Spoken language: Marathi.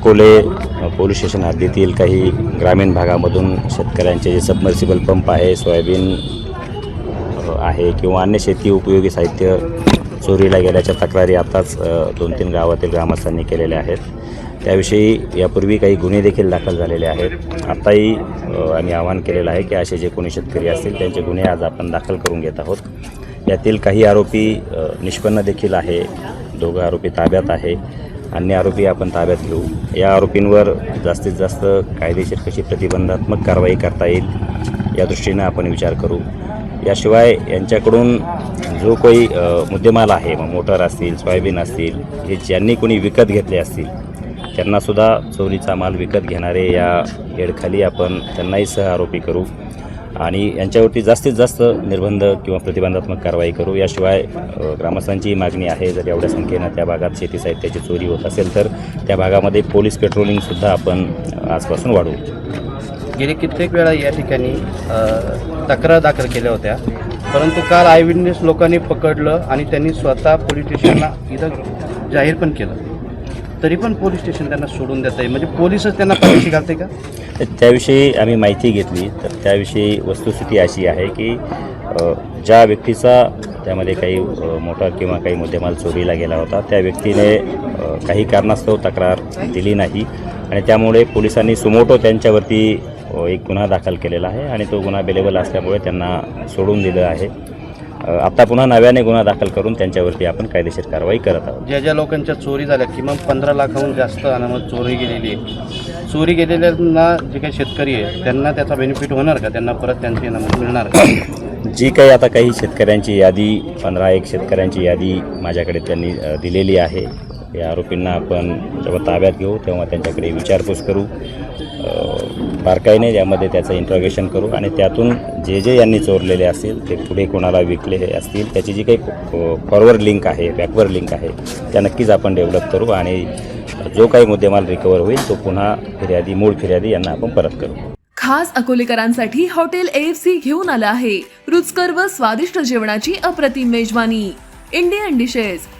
अकोले पोलीस स्टेशन हद्दीतील काही ग्रामीण भागामधून शेतकऱ्यांचे जे सबमर्सिबल पंप आहे सोयाबीन आहे किंवा अन्य शेती उपयोगी साहित्य चोरीला गेल्याच्या तक्रारी आताच दोन तीन गावातील ग्रामस्थांनी केलेल्या आहेत. त्याविषयी यापूर्वी काही गुन्हे देखील दाखल झालेले आहेत. आताही आम्ही आवाहन केलेलं आहे की असे जे कोणी शेतकरी असतील त्यांचे गुन्हे आज आपण दाखल करून घेत आहोत. यातील काही आरोपी निष्पन्न देखील आहे. दोघं आरोपी ताब्यात आहे. अन्य आरोपी आपण ताब्यात घेऊ. या आरोपींवर जास्तीत जास्त कायदेशीर कशी प्रतिबंधात्मक कारवाई करता येईल या दृष्टीनं आपण विचार करू. याशिवाय यांच्याकडून जो काही मुद्देमाल आहे मग मोटर असतील सोयाबीन असतील हे ज्यांनी कोणी विकत घेतले असतील त्यांनासुद्धा चोरीचा माल विकत घेणारे या हेडखाली आपण त्यांनाही सह आरोपी करू. आणि यांच्यावरती जास्तीत जास्त निर्बंध किंवा प्रतिबंधात्मक कारवाई करू. याशिवाय ग्रामस्थांची मागणी आहे जर एवढ्या संख्येनं त्या भागात शेती साहित्याची चोरी होत असेल तर त्या भागामध्ये पोलीस पेट्रोलिंगसुद्धा आपण आजपासून वाढवू. गेली कित्येक वेळा या ठिकाणी तक्रार दाखल केल्या होत्या. परंतु काल आय विटनेस लोकांनी पकडलं आणि त्यांनी स्वतः पोलीस स्टेशनला इथं जाहीर पण केलं. तरी पण पोलीस स्टेशन त्यांना सोडून देत आहे म्हणजे पोलीसच त्यांना पाठीशी घालते का? त्याविषयी आम्ही माहिती घेतली. तर त्याविषयी वस्तुस्थिती अशी आहे की ज्या व्यक्तीचा त्यामध्ये काही मोठा किंवा काही मुद्देमाल चोरीला गेला होता त्या व्यक्तीने काही कारणास्तव तक्रार दिली नाही आणि त्यामुळे पोलिसांनी सुमोटो त्यांच्यावरती एक गुन्हा दाखल केलेला आहे आणि तो गुन्हा अवेलेबल असल्यामुळे त्यांना सोडून दिलं आहे. आता पुन्हा नव्याने गुन्हा दाखल करून त्यांच्यावरती आपण कायदेशीर कारवाई करत आहोत. ज्या ज्या लोकांच्या चोरी झाल्या किमान पंधरा लाखाहून जास्त अनामत चोरी गेलेली आहे. चोरी गेलेल्यांना जे काही शेतकरी आहे त्यांना त्याचा बेनिफिट होणार का? त्यांना परत त्यांची अनामत मिळणार का? जी काही आता काही शेतकऱ्यांची यादी पंधरा एक शेतकऱ्यांची यादी माझ्याकडे त्यांनी दिलेली आहे. या आरोपींना आपण जेव्हा ताब्यात घेऊ तेव्हा त्यांच्याकडे विचारपूस करू. बारकाईने यामध्ये त्याचं इंट्रोगेशन करू आणि त्यातून जे जे यांनी चोरलेले असतील ते पुढे कोणाला विकले असतील त्याची जी काही फॉरवर्ड लिंक आहे बॅकवर्ड लिंक आहे त्या नक्कीच आपण डेव्हलप करू आणि जो काही मुद्देमाल रिकवर होईल तो पुन्हा फिर्यादी मूळ फिर्यादी यांना आपण परत करू. खास अकोलेकरांसाठी हॉटेल एएफसी घेऊन आलं आहे. रुचकर व स्वादिष्ट जेवणाची अप्रतिम मेजवानी. Indian dishes